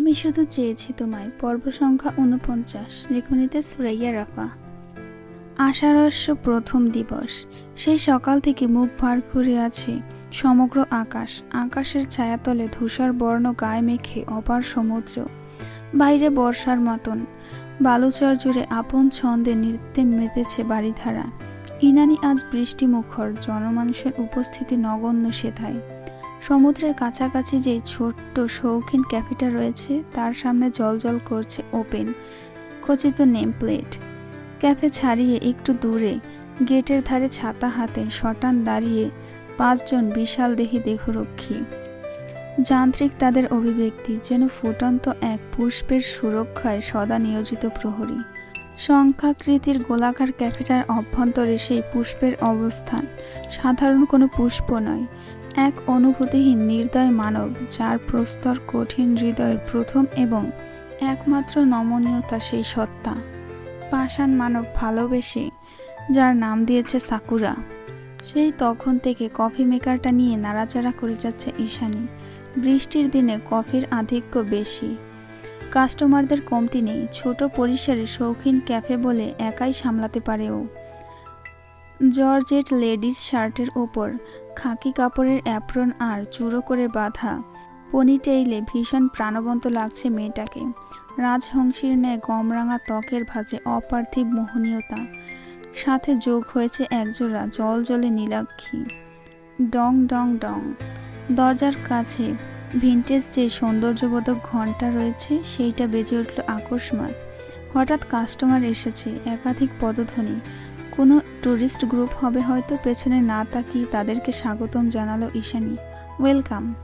আমি শুধু চেয়েছি তোমায়, পর্ব সংখ্যা উনপঞ্চাশ লেখনীতে সুরাইয়া রাফা। আষাঢ়স্য প্রথম দিবস, সেই সকাল থেকে মুখ ভার করে আছে সমগ্র আকাশ। আকাশের ছায়াতলে ধূসর বর্ণ গায়ে মেখে অপার সমুদ্র, বাইরে বর্ষার মতন। বালুচর জুড়ে আপন ছন্দে নৃত্যে মেতেছে বাড়িধারা ইনানি আজ বৃষ্টিমুখর, জনমানুষের উপস্থিতি নগণ্য সেথায়। সমুদ্রের কাছাকাছি যে ছোট্ট শৌখিন ক্যাফেটা রয়েছে, তার সামনে জলজল করছে ওপেন, খচিত নেম প্লেট ক্যাফে ছাড়িয়ে একটু দূরে, গেটের ধারে ছাতা হাতে শটান দাঁড়িয়ে পাঁচজন বিশাল দেহি দেহরক্ষী। যান্ত্রিক তাদের অভিব্যক্তি যেন ফুটন্ত এক পুষ্পের সুরক্ষায় সদা নিয়োজিত প্রহরী। সংখ্যাকৃতির গোলাকার ক্যাফেটার অভ্যন্তরে সেই পুষ্পের অবস্থান। সাধারণ কোনো পুষ্প নয় এক অনুভূতিহীন নির্দয় মানব যার প্রস্তর কঠিন হৃদয়ের প্রথম এবং একমাত্র নমনীয়তা সেই সত্তা। পাষাণ মানব ভালোবেসে, যার নাম দিয়েছে সাকুরা। সেই তখন থেকে কফি মেকারটা নিয়ে নাড়াচাড়া করে যাচ্ছে ঈশানী। বৃষ্টির দিনে কফির আধিক্য বেশি। কাস্টমারদের কমতি নেই। ছোট পরিসরে শৌখিন ক্যাফে বলে একাই সামলাতে পারে ও। জর্জেট লেডিস শার্টের ওপর খাকি কাপড়ের অ্যাপ্রন আর চুড়ো করে বাঁধা পনিটেইলে ভীষণ প্রাণবন্ত লাগছে মেয়েটাকে। রাজহংসীর ন্যায় গমরাঙা ত্বকের ভাঁজে অপার্থিব মোহনীয়তা। সাথে যোগ হয়েছে একজোড়া জল জলে নীলাক্ষী। ডং ডং ডং। দরজার কাছে ভিন্টেজ যে সৌন্দর্যবোধক ঘণ্টা রয়েছে, সেইটা বেজে উঠল আকস্মাত হঠাৎ কাস্টমার এসেছে, একাধিক পদধ্বনি। কোনো ট্যুরিস্ট গ্রুপ হবে হয়তো, পেছনে না তাকিয়ে তাদেরকে স্বাগতম জানালো ঈশানী। ওয়েলকাম।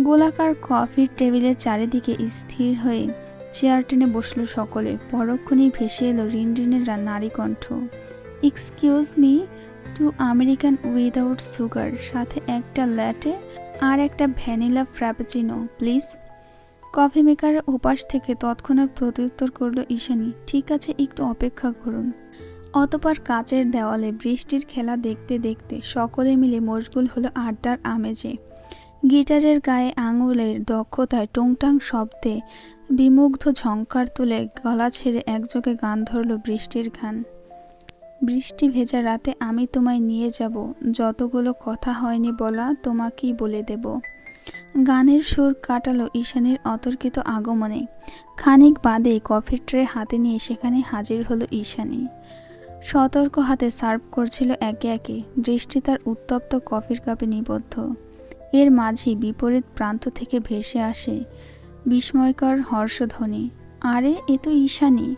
গোলাকার কফির টেবিলের চারিদিকে স্থির হয়ে চেয়ার টেনে বসল সকলে। পরক্ষণেই ভেসে এলো রিনরিনের নারী কণ্ঠ। Excuse me two American without sugar সাথে একটা ল্যাটে আর একটা ভ্যানিলা ফ্র্যাপচিনো প্লিজ কফি মেকারের ওপাশ থেকে তৎক্ষণাৎ প্রত্যুত্তর করল ঈশানী। ঠিক আছে, একটু অপেক্ষা করুন। অতপর কাচের দেওয়ালে বৃষ্টির খেলা দেখতে দেখতে সকলে মিলে মশগুল হলো আড্ডার আমেজে। গিটারের গায়ে আঙুলের দক্ষতায় টুংটাং শব্দে বিমুগ্ধ ঝঙ্কার তুলে গলা ছেড়ে একযোগে গান ধরল বৃষ্টির গান বৃষ্টি ভেজা রাতে আমি তোমায় নিয়ে যাব, যতগুলো কথা হয়নি বলা তোমাকেই বলে দেব। গানের সুর কাটালো ঈশানের অতর্কিত আগমনে। খানিক বাদে কফির ট্রে হাতে নিয়ে সেখানে হাজির হলো ঈশানী। সতর্ক হাতে সার্ভ করছিল একে একে। দৃষ্টি তার উত্তপ্ত কফির কাপে নিবদ্ধ। এর মাঝে বিপরীত প্রান্ত থেকে ভেসে আসে। বিস্ময়কর হর্ষধ্বনি। আরে, এ তো ঈশানী।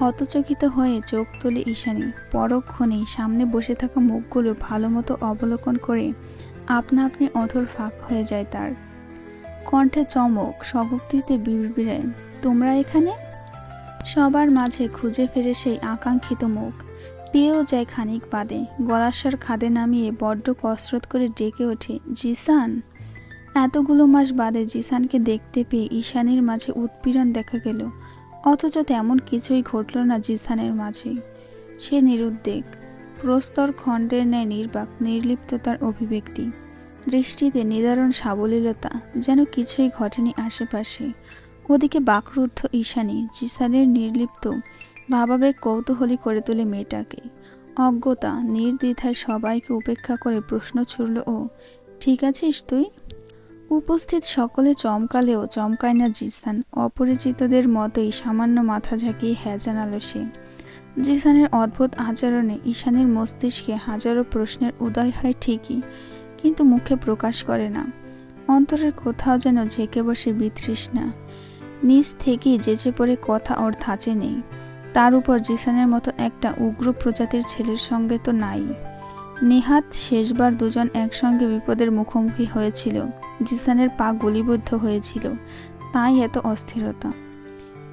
হতচকিত হয়ে চোখ তুলে ঈশানি। পরক্ষণেই সামনে বসে থাকা মুখগুলো ভালোমতো অবলোকন করে আপনা আপনি অধর ফাঁক হয়ে যায় তার। কণ্ঠে চমক স্বভক্তিতে বিড়বিড়ে তোমরা এখানে? সবার মাঝে খুঁজে ফেরে সেই আকাঙ্ক্ষিত মুখ। পেয়েও যায় খানিক বাদে। গলাস্বর খাদে নামিয়ে বড্ড কসরত করে ডেকে ওঠে, জিসান? এতগুলো মাস বাদে জিসানকে দেখতে পেয়ে ঈশানের মাঝে উৎপীড়ন দেখা গেল। অথচ তেমন কিছুই ঘটল না জিসানের মাঝে। সে নিরুদ্বেগ, প্রস্তর খণ্ডের ন্যায় নির্বাক, নির্লিপ্ততার অভিব্যক্তি, দৃষ্টিতে নিদারণ সাবলীলতা, যেন কিছুই ঘটেনি আশেপাশে। ওদিকে বাকরুদ্ধ ঈশানী, জিসানের নির্লিপ্ত ভাবাবেগ কৌতূহলী করে তোলে মেয়েটাকে। অজ্ঞতা, নির্দ্বিধায় সবাইকে উপেক্ষা করে প্রশ্ন ছুড়ল, ও, ঠিক আছিস তুই? উপস্থিত সকলে চমকালেও চমকায় না জিসান। অপরিচিতদের মতোই সামান্য মাথা ঝাঁকিয়ে হ্যাঁ জানালো সে। জিসানের অদ্ভুত আচরণে ঈশানের মস্তিষ্কে হাজারো প্রশ্নের উদয় হয় ঠিকই, কিন্তু মুখে প্রকাশ করে না। অন্তরের কোথাও যেন ঝেঁকে বসে বিতৃষ্ণা। নিজ থেকেই যেচে পড়ে কথা ওর ধাঁচে নেই। তার উপর জিসানের মতো একটা উগ্র প্রজাতির ছেলের সঙ্গে তো নাই। নেহাত শেষবার দুজন একসঙ্গে বিপদের মুখোমুখি হয়েছিল। জিসানের পা গুলিবদ্ধ হয়েছিল। তাই এত অস্থিরতা।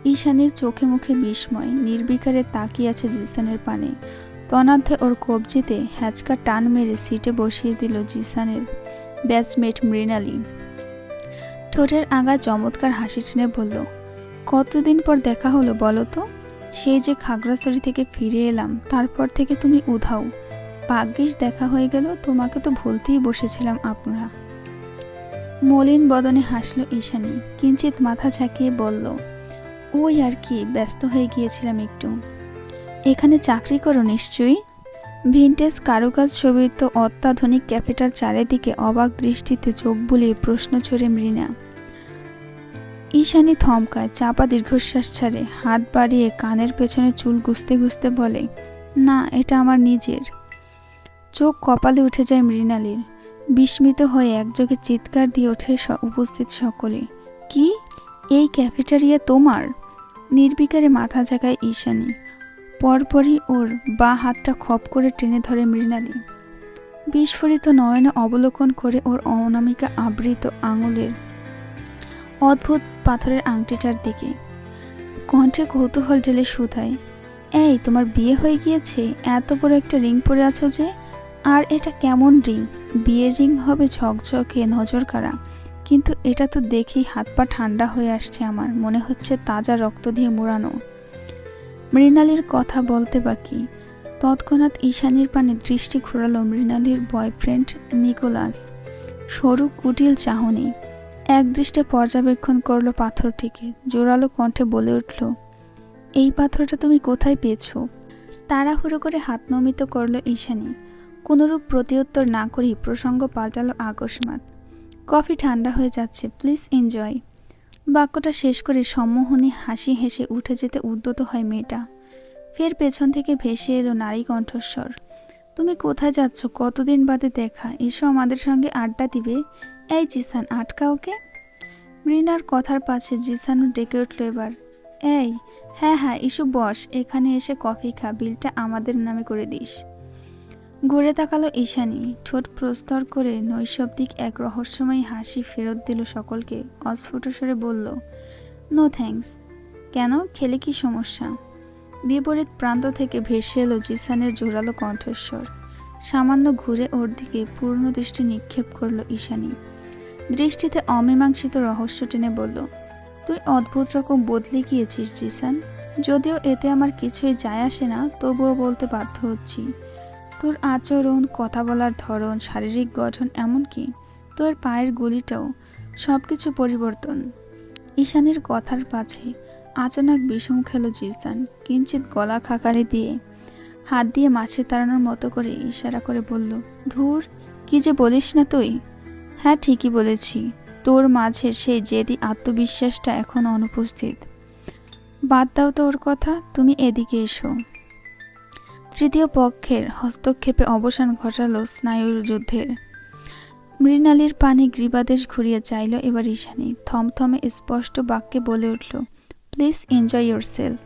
ঈশানীর চোখে মুখে বিস্ময়, নির্বিকারে তাকিয়ে আছে জিসানের পানে। তনাধ্যে ওর কবজিতে হ্যাচকা টান মেরে সিটে বসিয়ে দিল জিসানের ব্যাচমেট মৃণালী। ঠোঁটের আগা চমৎকার হাসি টেনে বলল, কতদিন পর দেখা হলো বলো তো? সেই যে খাগড়াছড়ি থেকে ফিরে এলাম, তারপর থেকে তুমি উধাও। ভাগ্যিস দেখা হয়ে গেল, তোমাকে তো ভুলতেই বসেছিলাম আপনারা। মলিন বদনে হাসল ঈশানী কিঞ্চিত মাথা ঝাঁকিয়ে বলল, ওই আর কি, ব্যস্ত হয়ে গিয়েছিলাম একটু। এখানে চাকরি করো নিশ্চয়ই? ভিনটেজ কারুকাজ ছবির তো অত্যাধুনিক ক্যাফেটার চারিদিকে অবাক দৃষ্টিতে চোখ বুলিয়ে প্রশ্ন ছড়ে মৃণা ঈশানী থমকায়, চাপা দীর্ঘশ্বাস ছাড়ে, হাত বাড়িয়ে কানের পেছনে চুল গুছতে গুছতে বলে, না, এটা আমার নিজের। চোখ কপালে উঠে যায় মৃণালীর। বিস্মিত হয়ে একযোগে চিৎকার দিয়ে ওঠে উপস্থিত সকলে। কি? এই ক্যাফেটারিয়া তোমার? নির্বিকারে মাথা জাগায় ঈশানী। পরপরই ওর বা হাতটা খপ করে টেনে ধরে মৃণালী। বিস্ফোরিত নয়নে অবলোকন করে ওর অনামিকা আবৃত আঙুলের অদ্ভুত পাথরের আংটিটার দিকে। কণ্ঠে কৌতূহল ঢেলে শুধায়, এই, তোমার বিয়ে হয়ে গিয়েছে, এত বড় একটা রিং পরে আছো যে? আর এটা কেমন রিং? বিয়ের রিং হবে ঝকঝকে, নজর কাড়া। কিন্তু এটা তো দেখেই হাত পা ঠান্ডা হয়ে আসছে আমার, মনে হচ্ছে তাজা রক্ত দিয়ে মোড়ানো। মৃণালীর কথা বলতে বাকি, তৎক্ষণাৎ ঈশানির পানে দৃষ্টি ঘোরালো মৃণালীর বয়ফ্রেন্ড নিকোলাস। সরু কুটিল চাহনি এক দৃষ্টে পর্যবেক্ষণ করল পাথরটিকে, জোরালো কণ্ঠে বলে উঠল, এই পাথরটা তুমি কোথায় পেয়েছ? তাড়াহুড়ো করে হাত নমিত করল ঈশানী। কোনোরূপ প্রতিউত্তর না করেই প্রসঙ্গ পাল্টালো আকস্মাত কফি ঠান্ডা হয়ে যাচ্ছে, প্লিজ এনজয়। বাক্যটা শেষ করে সম্মোহনী হাসি হেসে উঠে যেতে উদ্যত হয় মেয়েটা। ফের পেছন থেকে ভেসে এলো নারী কণ্ঠস্বর, তুমি কোথায় যাচ্ছ? কতদিন বাদে দেখা? এসো আমাদের সঙ্গে আড্ডা দিবে? এই জিসান আটকা ওকে মৃণার কথার পাশে জিসানও ডেকে উঠল এবার। এই হ্যাঁ হ্যাঁ ইস্যু বস, এখানে এসে কফি খা, বিলটা আমাদের নামে করে দিস। ঘুরে তাকালো ঈশানি, ঠোঁট প্রস্তর করে নৈশব্দিক এক রহস্যময় হাসি ফেরত দিল সকলকে। অস্ফুট স্বরে বলল, নো থ্যাঙ্কস। কেন? খেলে কি সমস্যা? বিপরীত প্রান্ত থেকে ভেসে এলো জিসানের জোরালো কণ্ঠস্বর। সামান্য ঘুরে ওর দিকে পূর্ণ দৃষ্টি নিক্ষেপ করল ঈশানী। দৃষ্টিতে অমীমাংসিত রহস্য টেনে বলল, তুই অদ্ভুত রকম বদলে গিয়েছিস, জিসান। যদিও এতে আমার কিছুই যায় আসে না, তবুও বলতে বাধ্য হচ্ছি। তোর আচরণ, কথা বলার ধরন, শারীরিক গঠন এমনকি তোর পায়ের গুলিটাও সব কিছু পরিবর্তন। ঈশানের কথার পাছে আচানক বিষম খেলো জিসান। কিঞ্চিত গলা খাকারি দিয়ে হাত দিয়ে মাছে তাড়ানোর মতো করে ইশারা করে বলল, ধুর, কি যে বলিস না তুই? হ্যাঁ ঠিকই বলেছি। তোর মাঝের সেই জেদি আত্মবিশ্বাসটা এখন অনুপস্থিত। বাদ দাও তো ওর কথা, তুমি এদিকে এসো। তৃতীয় পক্ষের হস্তক্ষেপে অবসান ঘটালো স্নায়ুর যুদ্ধের। মৃণালীর পানে গ্রীবাদেশ ঘুরিয়ে চাইল এবার ঈশানী। থমথমে স্পষ্ট বাক্যে বলে উঠল প্লিজ এনজয় ইয়োর সেলফ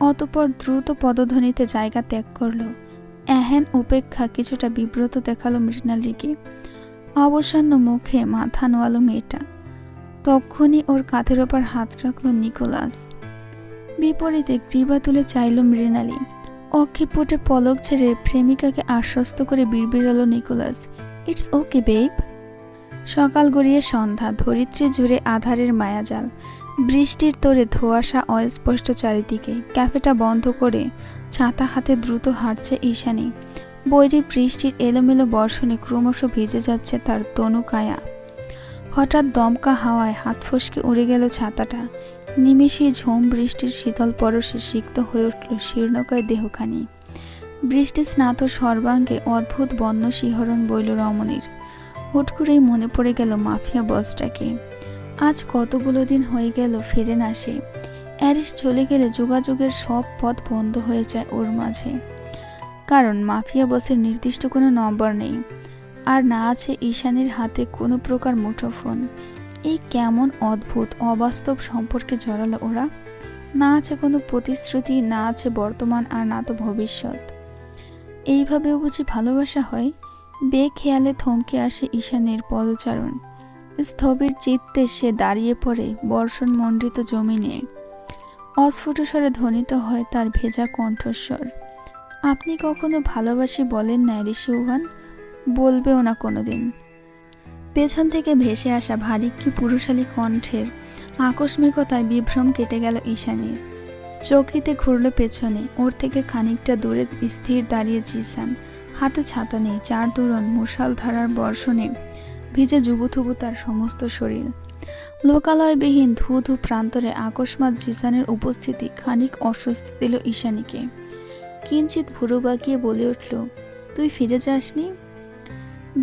অতপর দ্রুত পদধ্বনিতে জায়গা ত্যাগ করল। এহেন উপেক্ষা কিছুটা বিব্রত দেখাল মৃণালীকে। অবসন্ন মুখে মাথা নোয়ালো মেয়েটা। তখনই ওর কাঁধের ওপর হাত রাখল নিকোলাস। বিপরীতে গ্রীবা তুলে চাইল মৃণালী। অক্ষিপুটে পলক ছেড়ে প্রেমিকাকে আশ্বস্ত করে বিড়বিড়ালো নিকোলাস। ইটস ওকে বেব সকাল গড়িয়ে সন্ধ্যা, ধরিত্রী জুড়ে আধারের মায়াজাল। বৃষ্টির তোরে ধোঁয়াশা অস্পষ্ট চারিদিকে। ক্যাফেটা বন্ধ করে ছাতা হাতে দ্রুত হাঁটছে ঈশানী। বৈরী বৃষ্টির এলোমেলো বর্ষণে ক্রমশ ভিজে যাচ্ছে তার তনু কায়া। হঠাৎ দমকা হাওয়ায় হাত ফসকে উড়ে গেল ছাতাটা। নিমেষে ঝোম বৃষ্টির শীতল পরশে সিক্ত হয়ে উঠল শীর্ণকায় দেহখানি। বৃষ্টি স্নাত সর্বাঙ্গে অদ্ভুত বন্য শিহরণ বইল রমণীর। হুট করেই মনে পড়ে গেল মাফিয়া বসটাকে। আজ কতগুলো দিন হয়ে গেল ফিরে না সে। অ্যারিস চলে গেলে যোগাযোগের সব পথ বন্ধ হয়ে যায় ওর মাঝে। কারণ মাফিয়া বসের নির্দিষ্ট কোনো নম্বর নেই। আর না আছে ঈশানীর হাতে কোনো প্রকার মুঠোফোন। এই কেমন অদ্ভুত, অবাস্তব সম্পর্কে জড়ালো ওরা। না আছে কোনো প্রতিশ্রুতি, না আছে বর্তমান, আর না তো ভবিষ্যৎ। এইভাবেও বুঝি ভালোবাসা হয়? বেখেয়ালে থমকে আসে ঈশানের পদচারণ। স্থবির চিত্তে সে দাঁড়িয়ে পড়ে বর্ষণ মণ্ডিত জমিনে। অস্ফুট স্বরে ধ্বনিত হয় তার ভেজা কণ্ঠস্বর। আপনি কখনো ভালোবাসি বলেন না ঋষিউভান বলবেও না কোনোদিন। পেছন থেকে ভেসে আসা ভারিক্কি পুরুষালী কণ্ঠের আকস্মিকতায় বিভ্রম কেটে গেল ঈশানীর। চকিতে ঘুরল পেছনে, ওর থেকে খানিকটা দূরে স্থির দাঁড়িয়ে জিসান। হাতে ছাতা নেই, চার দূরন মুষাল ধারার বর্ষণে ভিজে জুবুথুবু তার সমস্ত শরীর। লোকালয়বিহীন ধু ধু প্রান্তরে আকস্মাৎ জিসানের উপস্থিতি খানিক অস্বস্তি দিল ঈশানীকে। কিঞ্চিত ভুরু বাঁকিয়ে বলে উঠল, তুই ফিরে যাসনি?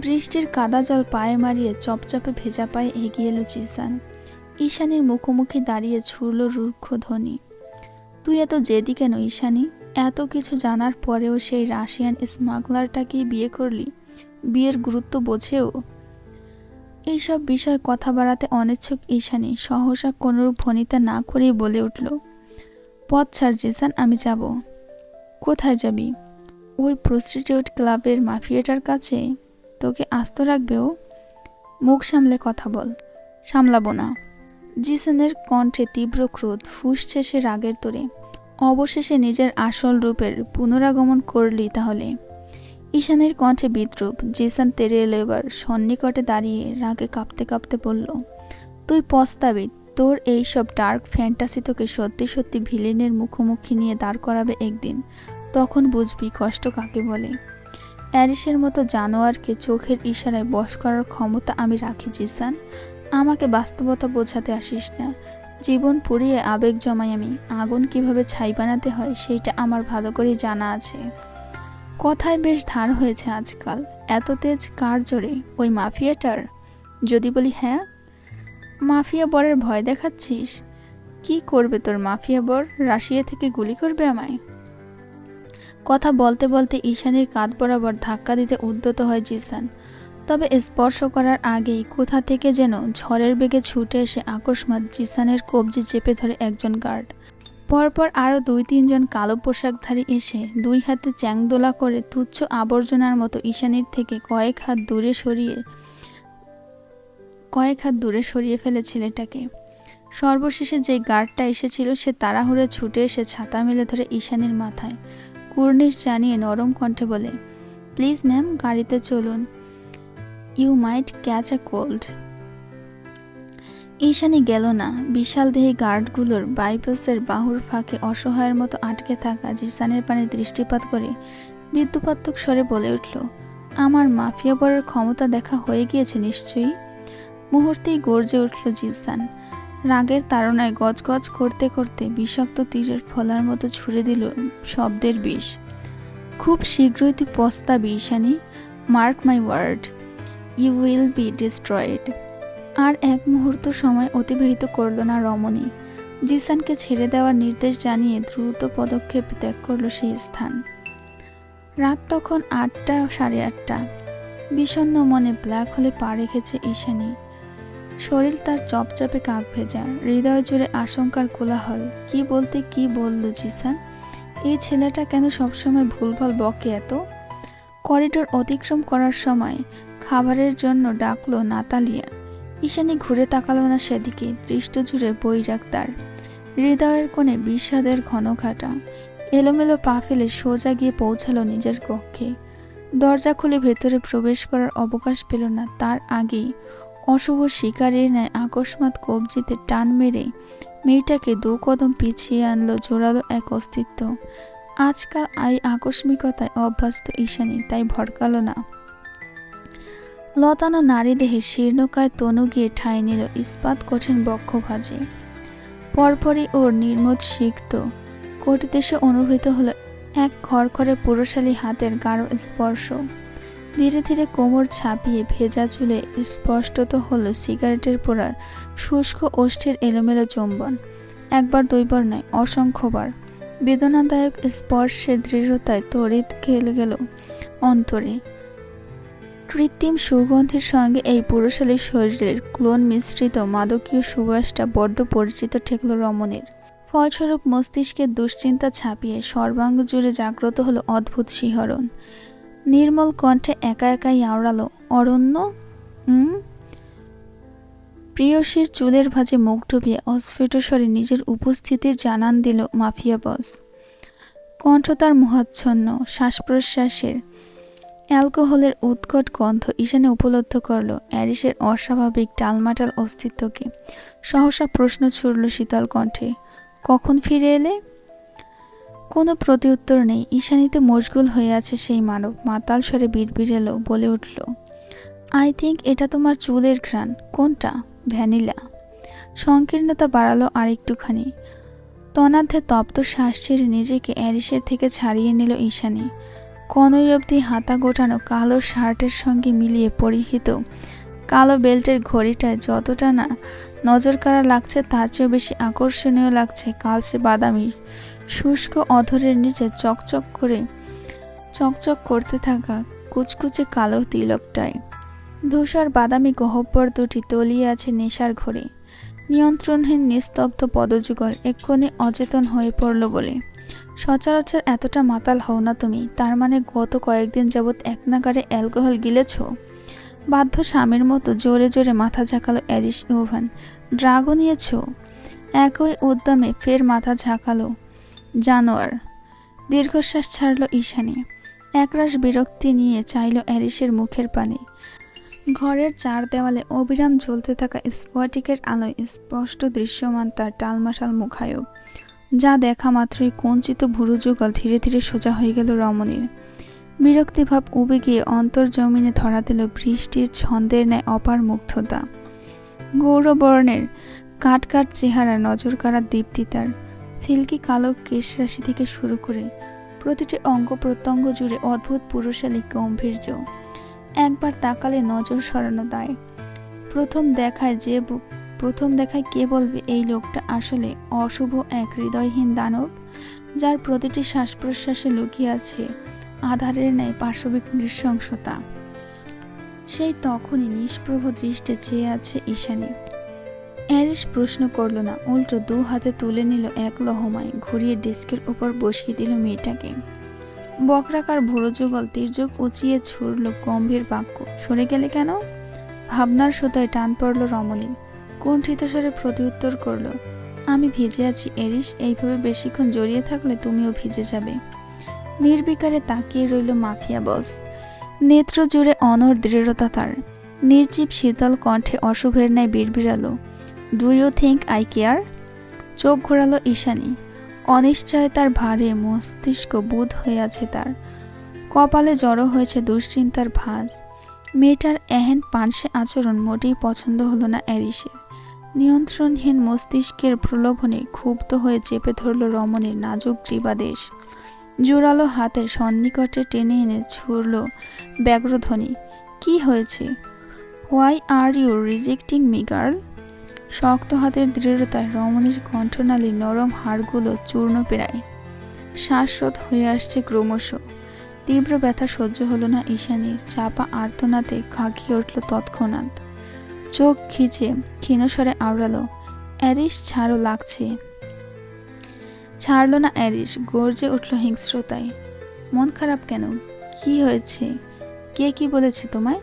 বৃষ্টির কাদা জল পায়ে মারিয়ে চপচপে ভেজা পায়ে এগিয়ে এলো জিসান। ঈশানীর মুখোমুখি দাঁড়িয়ে ছুড়ল রুক্ষ ধ্বনি, তুই এত জেদি কেন ঈশানী? এত কিছু জানার পরেও সেই রাশিয়ান স্মাগলারটাকেই বিয়ে করলি? বিয়ের গুরুত্ব বোঝেও? এইসব বিষয়ে কথা বাড়াতে অনিচ্ছুক ঈশানী সহসা কোনরূপ ভনিতা না করেই বলে উঠল, পথ ছাড় জিসান, আমি যাব। কোথায় যাবি? ওই প্রস্টিটিউট ক্লাবের মাফিয়াটার কাছে? তোকে আস্ত রাখবে ও? মুখ সামলে কথা বল। সামলাবো না। জিসানের কণ্ঠে তীব্র ক্রোধ ফুসছে সে রাগের তোরে। অবশেষে নিজের আসল রূপের পুনরাগমন করলি তাহলে। ঈশানের কণ্ঠে বিদ্রুপ, জিসান তেরে এলো এবার সন্নিকটে দাঁড়িয়ে রাগে কাঁপতে কাঁপতে বলল, তুই পস্তাবি তোর এই সব ডার্ক ফ্যান্টাসি তোকে সত্যি সত্যি ভিলেনের মুখোমুখি নিয়ে দাঁড় করাবে একদিন। তখন বুঝবি কষ্ট কাকে বলে। অ্যারিসের মতো জানোয়ারকে চোখের ইশারায় বশ করার ক্ষমতা আমি রাখি, জিসান। আমাকে বাস্তবতা বোঝাতে আসিস না। জীবন পুড়িয়ে আবেগ জমাই আমি। আগুন কীভাবে ছাই বানাতে হয় সেইটা আমার ভালো করেই জানা আছে। কথায় বেশ ধার হয়েছে আজকাল। এত তেজ কার জোরে? ওই মাফিয়াটার? যদি বলি হ্যাঁ মাফিয়া বরের ভয় দেখাচ্ছিস? কি করবে তোর মাফিয়া বর? রাশিয়া থেকে গুলি করবে আমায়? কথা বলতে বলতে ঈশানীর কাঁধ বরাবর ধাক্কা দিতে উদ্যত হয় জিসান। তবে স্পর্শ করার আগেই কোথা থেকে যেন ঝড়ের বেগে ছুটে এসে আকস্মাৎ জিসানের কবজি চেপে ধরে একজন গার্ড। পরপর আরও দুই তিনজন কালো পোশাকধারী এসে দুই হাতে চ্যাংদোলা করে তুচ্ছ আবর্জনার মতো ঈশানীর থেকে কয়েক হাত দূরে সরিয়ে কয়েক হাত দূরে সরিয়ে ফেলে ছেলেটাকে। সর্বশেষে যে গার্ডটা এসেছিল, সে তাড়াহুড়ে ছুটে এসে ছাতা মেলে ধরে ঈশানীর মাথায়। কুর্নিশ জানিয়ে নরম কণ্ঠে বলে, প্লিজ ম্যাম, গাড়িতে চলুন। You might catch a cold. Ishani গেল না। বিশাল দেহী গার্ডগুলোর বাইপাসের বাহুর ফাঁকে অসহায়ের মতো আটকে থাকা জিসানের পানে দৃষ্টিপাত করে বিদ্যুপাত্মক স্বরে বলে উঠল, আমার মাফিয়া বরের ক্ষমতা দেখা হয়ে গিয়েছে নিশ্চয়ই? মুহূর্তেই গর্জে উঠল জিসান রাগের তাড়নায় গজগজ করতে করতে বিষাক্ত তীরের ফলার মতো ছুড়ে দিল শব্দের বিষ। খুব শীঘ্রই তুই পস্তাবি, Ishani. Mark my word you will be destroyed আর এক মুহূর্ত সময় অতিবাহিত করল না রমণী। জিসানকে ছেড়ে দেওয়ার নির্দেশ জানিয়ে দ্রুত পদক্ষেপ ত্যাগ করল সেই স্থান। রাত তখন আটটা সাড়ে আটটা। বিষণ্ণ মনে ব্ল্যাক হলে পা রেখেছে ঈশানী। শরীর তার চপচপে কাক ভেজা। হৃদয় জুড়ে আশঙ্কার কোলাহল। কি বলতে কি বলল জিসান? এই ছেলেটা কেন সবসময় ভুলভাল বকে এত? করিডোর অতিক্রম করার সময় খাবারের জন্য ডাকলো নাতালিয়া। ঈশানী ঘুরে তাকালো না সেদিকে, দৃষ্ট জুড়ে বৈরাগ তার। হৃদয়ের কোণে বিষাদের ঘনঘাটা। এলোমেলো পা ফেলে সোজা গিয়ে পৌঁছালো নিজের কক্ষে। দরজা খুলে ভেতরে প্রবেশ করার অবকাশ পেল না, তার আগেই অশুভ শিকারের ন্যায় আকস্মাৎ কবজিতে টান মেরে মেয়েটাকে দু কদম পিছিয়ে আনলো জোরালো এক অস্তিত্ব। আজকাল এই আকস্মিকতায় অভ্যস্ত ঈশানী, তাই ভরকালো না। লতানো নারী দেহে শীর্ণকায় তনু গিয়ে ঠাঁই নিল ইস্পাত কঠিন বক্ষ ভাজে পরপরই ওর নির্মোদ সিক্ত। কোটি দেশে অনুভূত হলো এক খড়খড়ে পুরুষালী হাতের গাঢ় স্পর্শ। ধীরে ধীরে কোমর ছাপিয়ে ভেজা চুলে স্পষ্টত হলো সিগারেটের পোড়ার শুষ্ক ওষ্ঠের এলোমেলো চুম্বন। একবার, দুইবার নয়, অসংখ্যবার। বেদনাদায়ক স্পর্শের দৃঢ়তায় তড়িৎ খেলে গেল অন্তরে। কৃত্রিম সুগন্ধের সঙ্গে এই পুরুষালী শরীরের ক্লোন মিশ্রিত মাদকীয় সুবাসটা বড্ড পরিচিত ঠেকল রমণীর। ফলস্বরূপ মস্তিষ্কের দুশ্চিন্তা ছাপিয়ে সর্বাঙ্গ জুড়ে জাগ্রত হলো অদ্ভুত শিহরণ। নির্মল কণ্ঠে একা একাই আওড়ালো, অরণ্য? প্রিয়সীর চুলের ভাঁজে মুখ ডুবিয়ে অস্ফুট স্বরে নিজের উপস্থিতির জানান দিল মাফিয়া বস। কণ্ঠ তার মোহাচ্ছন্ন শ্বাস প্রশ্বাসের অ্যালকোহলের উৎকট গন্ধ ঈশানে উপলব্ধ করল অ্যারিসের অস্বাভাবিক টালমাটাল অস্তিত্বকে। সহসা প্রশ্ন ছুড়ল শীতল কণ্ঠে, কখন ফিরে এলে? কোনো প্রতিউত্তর নেই। ঈশানিতে মশগুল হয়ে আছে সেই মানব। মাতাল স্বরে বিড়বিড় এলো, বলে উঠল আই থিঙ্ক এটা তোমার চুলের ঘ্রাণ। কোনটা? ভ্যানিলা। সংকীর্ণতা বাড়ালো আরেকটুখানি। তনাধ্যে তপ্ত শ্বাস ছেড়ে নিজেকে অ্যারিসের থেকে ছাড়িয়ে নিল ঈশানি। কনই অবধি হাতা গোটানো কালো শার্টের সঙ্গে মিলিয়ে পরিহিত কালো বেল্টের ঘড়িটায় যতটা না নজর কাড়া লাগছে, তার চেয়েও বেশি আকর্ষণীয় লাগছে কালচে বাদামি শুষ্ক অধরের নিচে চকচক করে, চকচক করতে থাকা কুচকুচে কালো তিলকটায়। ধূসর বাদামি গহব্বর দুটি তলিয়ে আছে নেশার ঘরে। নিয়ন্ত্রণহীন নিস্তব্ধ পদযুগল এক্ষুনি অচেতন হয়ে পড়ল বলে। সচরাচর এতটা মাতাল হও না তুমি, তার মানে গত কয়েকদিন যাবৎ এক নাগারে অ্যালকোহল গিলেছ? বাধ্য স্বামীর মতো জোরে জোরে মাথা ঝাঁকালো অ্যারিস ইউভান। ড্রাগও নিয়েছ? একই উদ্যমে ফের মাথা ঝাঁকালো। জানোয়ার। দীর্ঘশ্বাস ছাড়ল ঈশানী। একরাশ বিরক্তি নিয়ে চাইল অ্যারিসের মুখের পানে। ঘরের চার দেওয়ালে অবিরাম জ্বলতে থাকা স্ফটিকের আলোয় স্পষ্ট দৃশ্যমান তার টালমাশাল মুখায়ব। যা দেখা মাত্রই কঞ্চিত ভুরু যুগল ধীরে ধীরে সোজা হয়ে গেল রমণীর। বিরক্তিভাব উবে গিয়ে অন্তর্জমিনে ধরা দিল বৃষ্টির ছন্দের ন্যায় অপার মুগ্ধতা। গৌরবর্ণের কাট কাট চেহারা নজর কাড়া দীপ্তি তার। সিল্কি কালো কেশরাশি থেকে শুরু করে প্রতিটি অঙ্গ প্রত্যঙ্গ জুড়ে অদ্ভুত পুরুষালী গম্ভীর্য। একবার তাকালে নজর সরানো দায়। প্রথম দেখায় যে প্রথম দেখায় কে বলবে এই লোকটা আসলে অশুভ এক হৃদয়হীন দানব, যার প্রতিটি শ্বাস প্রশ্বাসে লুকিয়ে আছে আধারের ন্যায় পাশবিক নৃশংসতা। সেই তখনই নিষ্প্রভ দৃষ্টে চেয়ে আছে ঈশানী। অ্যারিস প্রশ্ন করল না, উল্টো দু হাতে তুলে নিল এক লহমায়, ঘুরিয়ে ডিস্কের উপর বসিয়ে দিল মেয়েটাকে। বকরাকার ভুরো যুগল তীর্যক উঁচিয়ে ছুড়ল গম্ভীর বাক্য, সরে গেলে কেন? ভাবনার সোতায় টান পড়ল রমণী, কুণ্ঠিত স্বরে প্রত্যুত্তর করল, আমি ভিজে আছি এরিস এইভাবে বেশিক্ষণ জড়িয়ে থাকলে তুমিও ভিজে যাবে। নির্বিকারে তাকিয়ে রইল মাফিয়া বস। নেত্র জুড়ে অনর দৃঢ়তা তার, নির্জীব শীতল কণ্ঠে অশুভের ন্যায় বিড়বিড়ালো do you think I care চোখ ঘোরালো ঈশানী। অনিশ্চয়তার ভারে মস্তিষ্ক বুধ হয়ে আছে তার। কপালে জড়ো হয়েছে দুশ্চিন্তার ভাঁজ। মেয়েটার এহেন পানসে আচরণ মোটেই পছন্দ হলো না অ্যারিসের। নিয়ন্ত্রণহীন মস্তিষ্কের প্রলোভনে ক্ষুব্ধ হয়ে চেপে ধরল রমণীর নাজুক জীবাদেশ জোরালো হাতের সন্নিকটে টেনে এনে ছুড়ল ব্যগ্রধ্বনি কি হয়েছে? Why are you rejecting me girl শক্ত হাতের দৃঢ়তায় রমণীর কণ্ঠনালীর নরম হাড়গুলো চূর্ণ পেরায়। শ্বাসরোধ হয়ে আসছে ক্রমশ। তীব্র ব্যথা সহ্য হলো না ঈশানীর। চাপা আর্তনাতে খাঁকিয়ে উঠল তৎক্ষণাৎ। চোখ খিচে ক্ষীণস্বরে আওড়ালো অ্যারিস ছাড়ও লাগছে। ছাড়ল না অ্যারিস গর্জে উঠল হিংস্রতায়। মন খারাপ কেন? কি হয়েছে? কে কি বলেছে তোমায়?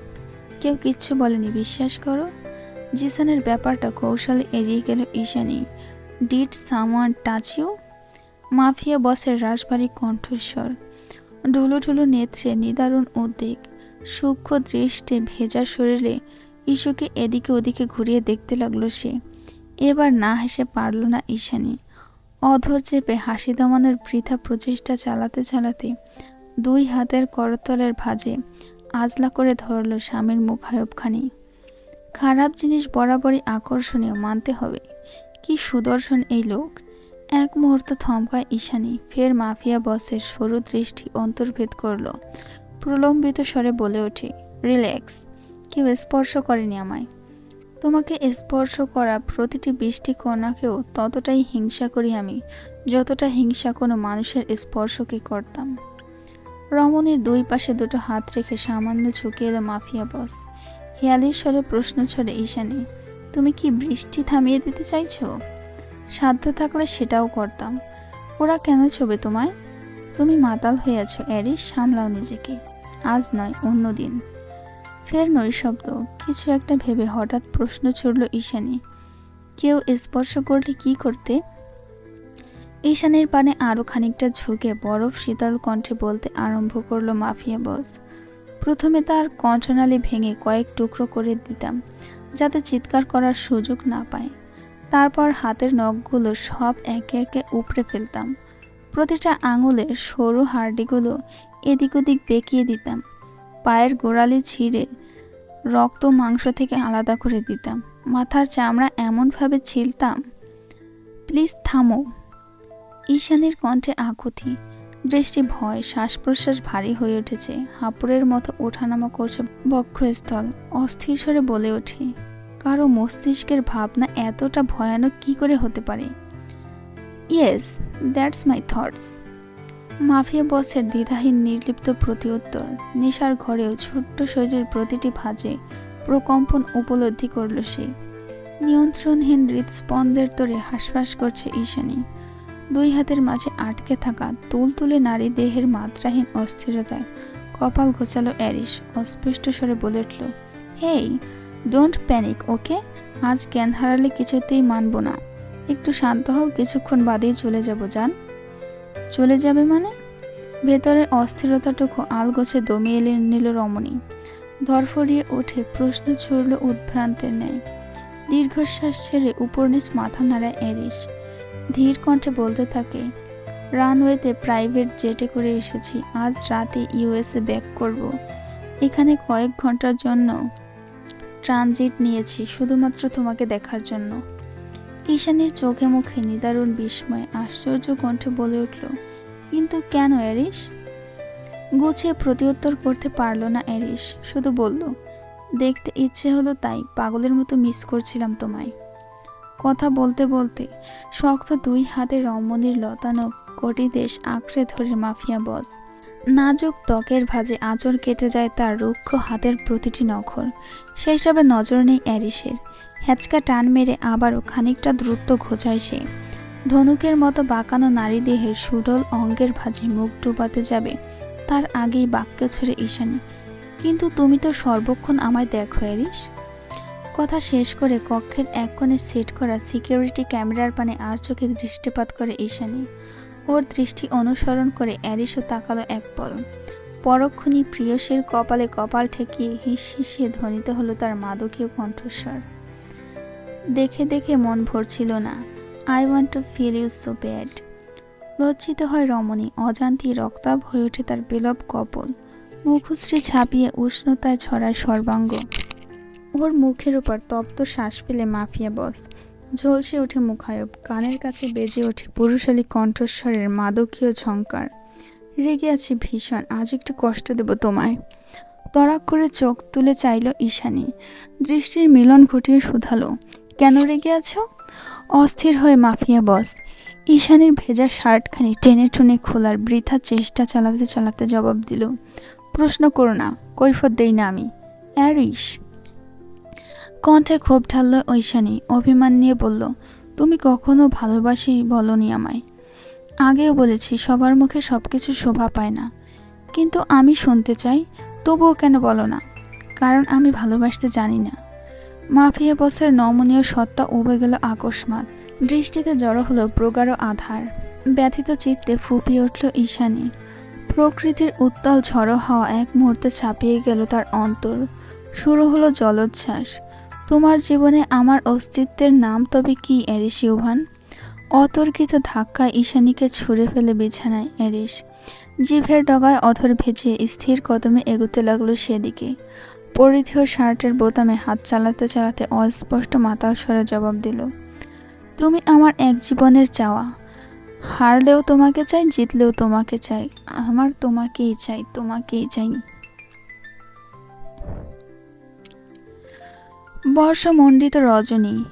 কেউ কিচ্ছু বলেনি, বিশ্বাস করো। জিসানের ব্যাপারটা কৌশলে এড়িয়ে গেল Ishani. Did someone touch you? Mafia বসের রাজবাড়ি কণ্ঠস্বর। ঢুলো ঢুলো নেত্রে নিদারুণ উদ্বেগ। সূক্ষ্ম দৃষ্টে ভেজা শরীরে ইস্যুকে এদিকে ওদিকে ঘুরিয়ে দেখতে লাগল সে। এবার না হেসে পারল না ঈশানী। অধর চেপে হাসি দমানোর বৃথা প্রচেষ্টা চালাতে চালাতে দুই হাতের করতলের ভাঁজে আজলা করে ধরল স্বামীর মুখায়বখানি খারাপ জিনিস বরাবরই আকর্ষণীয় মানতে হবে। কি সুদর্শন এই লোক? এক মুহূর্ত থমকায় ঈশানী, ফের মাফিয়া বসের সরু দৃষ্টি অন্তর্ভেদ করল। প্রলম্বিত স্বরে বলে ওঠে, রিল্যাক্স, কেউ স্পর্শ করেনি আমায়। তোমাকে স্পর্শ করা প্রতিটি বৃষ্টি কণাকেও ততটাই হিংসা করি আমি, যতটা হিংসা কোনো মানুষের স্পর্শকে করতাম। রমণীর দুই পাশে দুটো হাত রেখে সামান্য ঝুঁকে এলো মাফিয়া বস। হেয়ালির স্বরে প্রশ্ন ছড়ে ঈশানী, তুমি কি বৃষ্টি থামিয়ে দিতে চাইছো? সাধ্য থাকলে সেটাও করতাম। ওরা কেন ছবে তোমায়? তুমি মাতাল হয়ে আছো অ্যারিস, সামলাও নিজেকে। আজ নয়, অন্য দিন। ফের নৈশব্দ, কিছু একটা ভেবে হঠাৎ প্রশ্ন ছুড়ল ঈশানী, কেউ স্পর্শ করলে কি করতে? ঈশানের পানে আরও খানিকটা ঝুঁকে বরফ শীতল কণ্ঠে বলতে আরম্ভ করল মাফিয়া বস প্রথমে তার কণ্ঠনালী ভেঙে কয়েক টুকরো করে দিতাম, যাতে চিৎকার করার সুযোগ না পায়। তারপর হাতের নখগুলো সব একে একে উপড়ে ফেলতাম। প্রতিটা আঙুলের সরু হাড়ডিগুলো এদিক ওদিক বেঁকিয়ে দিতাম। পায়ের গোড়ালি ছিঁড়ে রক্ত মাংস থেকে আলাদা করে দিতাম। মাথার চামড়া এমনভাবে ছিলতাম, প্লিজ থামো। ঈশানীর কণ্ঠে আকুতি দৃষ্টি ভয় শ্বাস প্রশ্বাস ভারী হয়ে উঠেছে। হাঁপুড়ের মতো ওঠানামা করছে বক্ষস্থল। অস্থির স্বরে বলে ওঠে কারও মস্তিষ্কের ভাবনা এতটা ভয়ানক কি করে হতে পারে? Yes that's my thoughts mafia বসের দ্বিধাহীন, নির্লিপ্ত প্রতিউত্তর। নেশার ঘরেও ছোট্ট শরীরের প্রতিটি ভাঁজে প্রকম্পন উপলব্ধি করল সে। নিয়ন্ত্রণহীন হৃদস্পন্দের তোরে হাসফাস করছে ঈশানী। দুই হাতের মাঝে আটকে থাকা তুলতুলে নারী দেহের মাত্রাহীন অস্থিরতায়। কপাল গোছালো অ্যারিস অস্পষ্ট স্বরে বলে উঠল, হেই, ডোন্ট প্যানিক, ওকে? আজ জ্ঞান হারালে কিছুতেই মানব না। একটু শান্ত হও, কিছুক্ষণ বাদেই চলে যাব, যান। চলে যাবে মানে? ভেতরের অস্থিরতাটুকু আলগোছে দমিয়ে নিল রমণী। ধরফরিয়ে উঠে প্রশ্ন ছুড়ল উদ্ভ্রান্তের ন্যায়। দীর্ঘশ্বাস ছেড়ে উপর নিচ মাথা নাড়ায় এরিস ধীর কণ্ঠে বলতে থাকে, রানওয়েতে প্রাইভেট জেটে করে এসেছি, আজ রাতে ইউএসএ ব্যাক করব। এখানে কয়েক ঘণ্টার জন্য ট্রানজিট নিয়েছি, শুধুমাত্র তোমাকে দেখার জন্য। ঈশানের চোখে মুখে নিদারুণ বিস্ময়, আশ্চর্য কণ্ঠে বলে উঠল, কিন্তু কেন অ্যারিস গুছিয়ে প্রতিউত্তর করতে পারল না অ্যারিস শুধু বলল, দেখতে ইচ্ছে হলো তাই, পাগলের মতো মিস করছিলাম তোমায়। কথা বলতে বলতে শক্ত দুই হাতে রমণীর লতানো কোটি দেশ আঁকড়ে ধরে মাফিয়া বস। নাজুক ত্বকের ভাঁজে আঁচড় কেটে যায় তার রুক্ষ হাতের প্রতিটি নখর। সেই নজর নেই অ্যারিসের। হ্যাচকা টান মেরে আবারও খানিকটা দ্রুত ঘোচায় সে। ধনুকের মতো বাঁকানো নারী দেহের সুডল অঙ্গের ভাঁজে মুখ ডুবাতে যাবে, তার আগেই বাক্য ছেড়ে ঈশানী। কিন্তু তুমি তো সর্বক্ষণ আমায় দেখো, অ্যারিস। কথা শেষ করে কক্ষের এক কোণে সেট করা সিকিউরিটি ক্যামেরার পানে আর চোখে দৃষ্টিপাত করে ঈশানী। ওর দৃষ্টি অনুসরণ করে অ্যারিসও তাকালো এক পল। পরক্ষণই প্রিয়সের কপালে কপাল ঠেকিয়ে হিস হিসিয়ে ধ্বনিত হলো তার মাদকীয় কণ্ঠস্বর। দেখে দেখে মন ভরছিল না। I want to feel you so bad লজ্জিত হয় রমণী অজান্তি রক্তাভ হয়ে ওঠে তার বেলব কপল। মুখশ্রী ছাপিয়ে উষ্ণতায় ছড়ায় সর্বাঙ্গ। ওর মুখের উপর তপ্ত শ্বাস ফেলে মাফিয়া বস। ঝলসে ওঠে মুখায়ব। কানের কাছে বেজে ওঠে পুরুষালী কণ্ঠস্বরের মাদকীয় ঝঙ্কার রেগে আছি ভীষণ, আজ একটু কষ্ট দেব তোমায়। তরাক করে চোখ তুলে চাইল ঈশানী। দৃষ্টির মিলন ঘটিয়ে শুধালো। কেন রেগে আছো? অস্থির হয়ে মাফিয়া বস। ঈশানীর ভেজা শার্টখানি টেনে টুনে খোলার বৃথা চেষ্টা চালাতে চালাতে জবাব দিল। প্রশ্ন করো না, কৈফত দেই না আমি। অ্যারিস কণ্ঠে ক্ষোভ ঢালল ঐশানী, অভিমান নিয়ে বলল, তুমি কখনো ভালোবাসি বলনি আমায়। আগেও বলেছি, সবার মুখে সব কিছু শোভা পায় না। কিন্তু আমি শুনতে চাই, তবুও কেন বলো না? কারণ আমি ভালোবাসতে জানি না। মাফিয়া বসের নমনীয় সত্তা উবে গেল আকস্মাত। দৃষ্টিতে জড়ো হলো প্রগাঢ় আধার। ব্যথিত চিত্তে ফুপিয়ে উঠল ঈশানী। প্রকৃতির উত্তাল ঝড়ো হাওয়া এক মুহূর্তে ছাপিয়ে গেল তার অন্তর। শুরু হলো জলোচ্ছ্বাস। তোমার জীবনে আমার অস্তিত্বের নাম তবে কি এরিস ইউভান? অতর্কিত ধাক্কা ঈশানীকে ছুঁড়ে ফেলে বিছানায় এরিস জিভের ডগায় অধর ভেজে স্থির কদমে এগোতে লাগল সেদিকে। পরিধেয় শার্টের বোতামে হাত চালাতে চালাতে অস্পষ্ট মাতাল স্বরে জবাব দিল, তুমি আমার এক জীবনের চাওয়া। হারলেও তোমাকে চাই, জিতলেও তোমাকে চাই। আমার তোমাকেই চাই তোমাকেই চাই। বর্ষমণ্ডিত রজনী,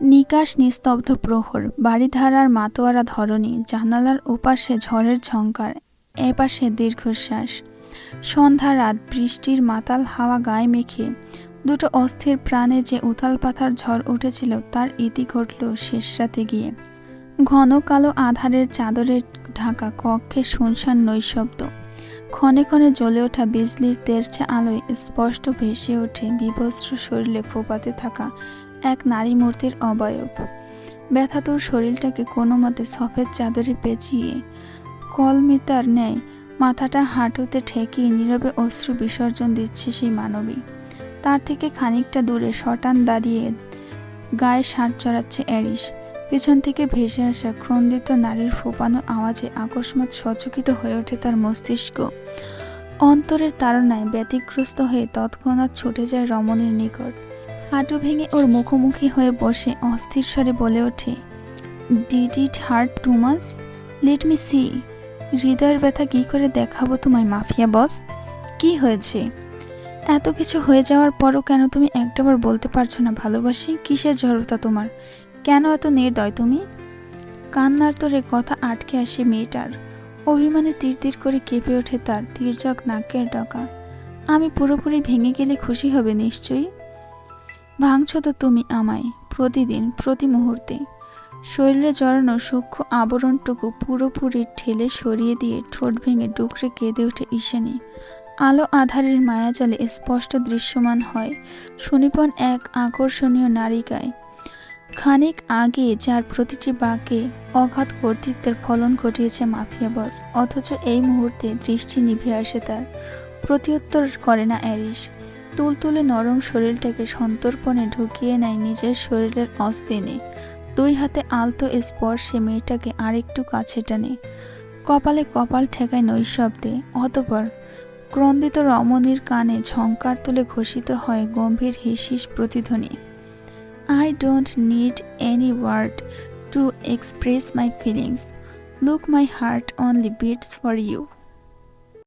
নিকাশ নিস্তব্ধ প্রহর, বাড়িধারার মাতোয়ারা ধরণী, জানালার ওপাশে ঝড়ের ঝঙ্কার এপাশে দীর্ঘশ্বাস। সন্ধ্যা রাত, বৃষ্টির মাতাল হাওয়া গায়ে মেখে, দুটো অস্থির প্রাণে যে উথাল পাথার ঝড় উঠেছিল তার ইতি ঘটল শেষ রাতে গিয়ে। ঘন কালো আধারের চাদরে ঢাকা কক্ষে শুনশান নৈশব্দ। ক্ষণে ক্ষণে জ্বলে ওঠা বিজলির তেরছে আলোয় স্পষ্ট ভেসে ওঠে বিভস্ত্র শরীরে ফোপাতে থাকা এক নারী মূর্তির অবয়ব। ব্যথাতুর শরীরটাকে কোনো মতে সফেদ চাদরে পেঁচিয়ে কলমিতার ন্যায় মাথাটা হাঁটুতে ঠেকিয়ে নীরবে অশ্রু বিসর্জন দিচ্ছে সেই মানবী। তার থেকে খানিকটা দূরে শটান দাঁড়িয়ে গায়ে সার চড়াচ্ছে অ্যারিস পেছন থেকে ভেসে আসা ক্রন্দিত নারীর ফোপানো আওয়াজে আকস্মাৎ সচকিত হয়ে ওঠে তার মস্তিষ্ক। অন্তরের তাড়নায় ব্যতিগ্রস্ত হয়ে তৎক্ষণাৎ ছুটে যায় রমণীর নিকট। হাঁটু ভেঙে ওর মুখোমুখি হয়ে বসে অস্থির স্বরে বলে ওঠে did it hurt too much let me see হৃদয়ের ব্যথা কী করে দেখাবো তোমায়, মাফিয়া বস? কি হয়েছে? এত কিছু হয়ে যাওয়ার পরও কেন তুমি একটাবার বলতে পারছ না ভালোবাসি? কিসের জড়তা তোমার? কেন এত নির্দয় তুমি? কান্নার তোরে কথা আটকে আসে মেয়েটার। অভিমানে তীর তীর করে কেঁপে ওঠে তার তীর্যক নাকের ডকা আমি পুরোপুরি ভেঙে গেলে খুশি হবে নিশ্চয়ই? ভাঙছ তো তুমি আমায় প্রতিদিন, প্রতি মুহূর্তে। শরীরে জড়ানো সূক্ষ্ম আবরণটুকু পুরোপুরি ঠেলে সরিয়ে দিয়ে ঠোঁট ভেঙে ডুকরে কেঁদে ওঠে ঈশানী। আলো আধারের মায়াজালে স্পষ্ট দৃশ্যমান হয়। সুনিপন এক আকর্ষণীয় নারিকায় খানিক আগে যার প্রতিটি বাঁকে অগাধ কর্তৃত্বের ফলন ঘটিয়েছে মাফিয়া বস, অথচ এই মুহূর্তে দৃষ্টি নিভে আসে তার। প্রত্যুত্তর করে না অ্যারিস। তুলতুলে নরম শরীরটাকে সন্তর্পণে ঢুকিয়ে নেয় নিজের শরীরের অস্তিনে দুই হাতে আলতো স্পর্শে মেয়েটাকে আরেকটু কাছে টানে। কপালে কপাল ঠেকায় নৈশব্দে, অতপর ক্রন্দিত রমণীর কানে ঝঙ্কার তুলে ঘোষিত হয় গম্ভীর হিসিস প্রতিধ্বনি। I don't need any word to express my feelings. Look, my heart only beats for you.